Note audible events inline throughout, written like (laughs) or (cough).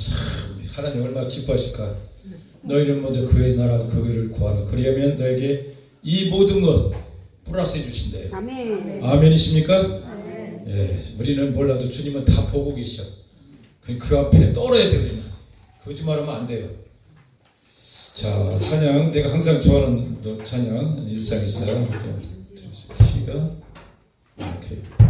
참 하나님 얼마나 기뻐하실까. 너희는 먼저 그의 나라 그의를 구하라. 그리하면 너에게 이 모든 것 플러스 해주신대요. 아멘. 아멘이십니까? 예, 우리는 몰라도 주님은 다 보고 계셔. 그, 그 앞에 떨어야 돼 우리는. 거짓말하면 안 돼요. 자, 찬양 내가 항상 좋아하는 노- 찬양 드리겠습니다. 시가 이렇게. 이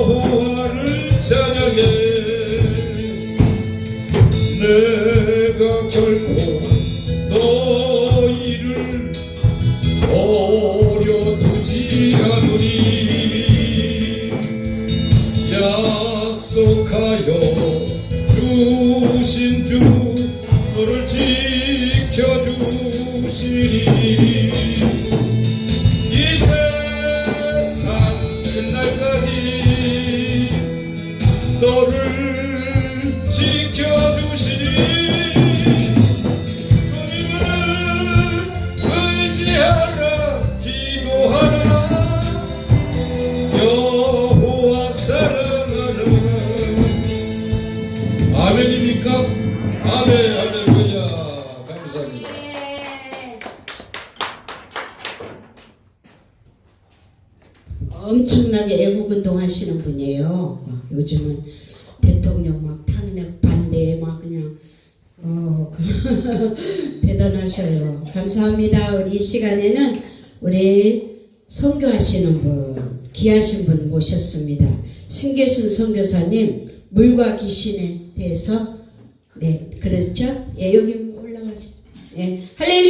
호와를 찬양해. 내가 결코 너희를 버려두지 않으리. 약속하여 주신 주 너를 지켜주시리 아멘입니까? 아멘 할렐루야 감사합니다 엄청나게 애국운동 하시는 분이에요. 어, 요즘은 대통령 막 탄핵 반대 막 그냥 어 (laughs) 대단하셔요. 감사합니다. 우리 이 시간에는 우리 선교하시는 분 귀하신 분 모셨습니다. 신계순 선교사님 물과 귀신에 대해서 네 그렇죠? 예 여기 올라가시. 네 할렐루야